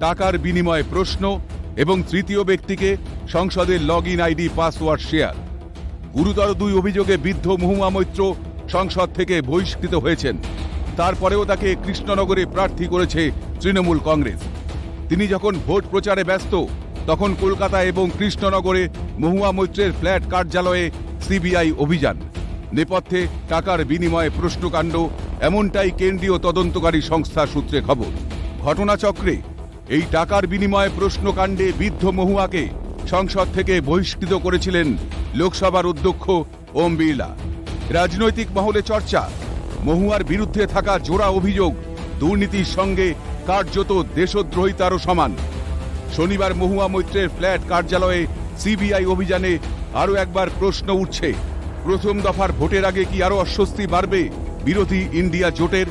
টাকার বিনিময়ে প্রশ্ন এবং তৃতীয় ব্যক্তিকে সংসদের log in ID, password, share. গুরুতর দুই অভিযোগে বৃদ্ধ মহুয়া মৈত্র সংসদ থেকে বহিষ্কৃত হয়েছেন। তারপরেও তাকে কৃষ্ণনগরে প্রার্থী করেছে তৃণমূল কংগ্রেস। তিনি যখন ভোট প্রচারে ব্যস্ত, তখন কলকাতা এবং কৃষ্ণনগরে মহুয়া মৈত্রের ফ্ল্যাট কার্যালয়ে সিবিআই অভিযান। নেপথ্যে টাকার বিনিময়ে প্রশ্নকাণ্ড, এমনটাই কেন্দ্রীয় তদন্তকারী সংস্থা সূত্রে খবর। ঘটনাচক্রে এই টাকার বিনিময়ে প্রশ্নকাণ্ডে বিদ্ধ মহুয়াকে সংসদ থেকে বহিষ্কৃত করেছিলেন লোকসভার অধ্যক্ষ ওম বিড়লা। রাজনৈতিক মহলে চর্চা, মহুয়ার বিরুদ্ধে থাকা জোড়া অভিযোগ দুর্নীতির সঙ্গে কার্যত দেশদ্রোহিতারও সমান। শনিবার মহুয়া মৈত্রের ফ্ল্যাট কার্যালয়ে সিবিআই অভিযানে আরও একবার প্রশ্ন উঠছে। প্রথম দফার ভোটের আগে কি আরও অস্বস্তি বাড়বে বিরোধী ইন্ডিয়া জোটের?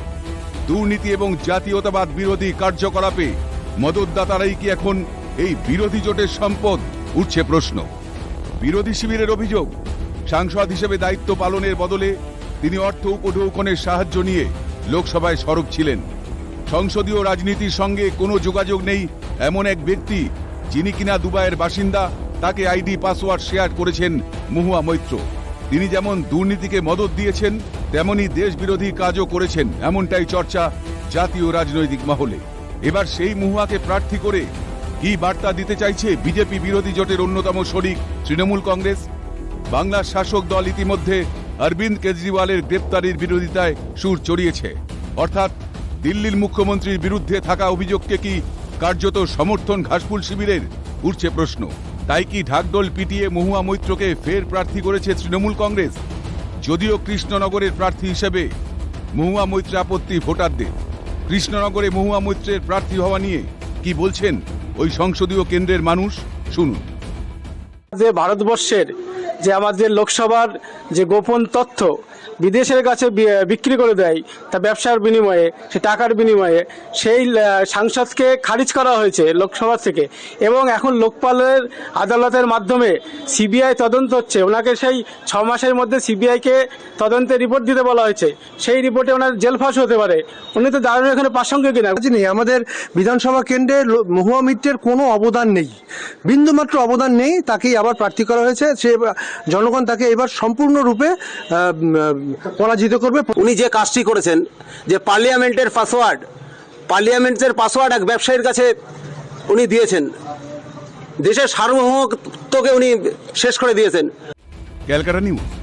দুর্নীতি এবং জাতীয়তাবাদ বিরোধী কার্যকলাপে মদতদাতারাই কি এখন এই বিরোধী জোটের সম্পদ? উঠছে প্রশ্ন। বিরোধী শিবিরের অভিযোগ, সাংসদ হিসেবে দায়িত্ব পালনের বদলে তিনি অর্থ উপঢৌকনের সাহায্য নিয়ে লোকসভায় সরব ছিলেন। সংসদীয় রাজনীতির সঙ্গে কোনো যোগাযোগ নেই এমন এক ব্যক্তি যিনি কিনা দুবাইয়ের বাসিন্দা, তাকে আইডি, পাসওয়ার্ড শেয়ার করেছেন মহুয়া মৈত্র। তিনি যেমন দুর্নীতিকে মদত দিয়েছেন, তেমনি দেশবিরোধী কাজও করেছেন, এমনটাই চর্চা জাতীয় রাজনৈতিক মহলে। এবার সেই মহুয়াকে প্রার্থী করে কি বার্তা দিতে চাইছে বিজেপি বিরোধী জোটের অন্যতম শরিক তৃণমূল কংগ্রেস? বাংলার শাসক দল ইতিমধ্যে অরবিন্দ কেজরিওয়ালের গ্রেপ্তারির বিরোধিতায় সুর চড়িয়েছে। অর্থাৎ দিল্লির মুখ্যমন্ত্রীর বিরুদ্ধে থাকা অভিযোগকে কি কার্যত সমর্থন ঘাসফুল শিবিরের? উঠছে প্রশ্ন। তাই কি ঢাকডোল পিটিয়ে মহুয়া মৈত্রকে ফের প্রার্থী করেছে তৃণমূল কংগ্রেস? যদিও কৃষ্ণনগরের প্রার্থী হিসেবে মহুয়া মৈত্র আপত্তি ভোটারদের কৃষ্ণনগরে মহুয়া মৈত্রের প্রার্থী হওয়া নিয়ে কি বলছেন ওই সংসদীয় কেন্দ্রের মানুষ? শুনুন। যে ভারতবর্ষের যে আমাদের লোকসভার যে গোপন তথ্য বিদেশের কাছে বিক্রি করে দেয় তা ব্যবসার বিনিময়ে, সে টাকার বিনিময়ে, সেই সাংসদকে খারিজ করা হয়েছে লোকসভা থেকে। এবং এখন লোকপালের আদালতের মাধ্যমে সিবিআই তদন্ত হচ্ছে। ওনাকে সেই ছ মাসের মধ্যে সিবিআইকে তদন্তের রিপোর্ট দিতে বলা হয়েছে। সেই রিপোর্টে ওনার জেল ফাঁস হতে পারে। উনি তো দারুণ এখানে প্রাসঙ্গিক কিনা। নেই। আমাদের বিধানসভা কেন্দ্রে মহুয়া মিত্রের কোনো অবদান নেই। বিন্দুমাত্র অবদান নেই, তাকেই আবার প্রার্থী করা হয়েছে। সে জনগণ তাকে এবার সম্পূর্ণরূপে পরাজিত করবে। উনি যে কাজটি করেছেন যে পার্লিয়ামেন্টের পাসওয়ার্ড পার্লিয়ামেন্টের পাসওয়ার্ড এক ব্যবসায়ীর কাছে উনি দিয়েছেন। দেশের সার্বভৌমত্বকে উনি শেষ করে দিয়েছেন। Calcutta news.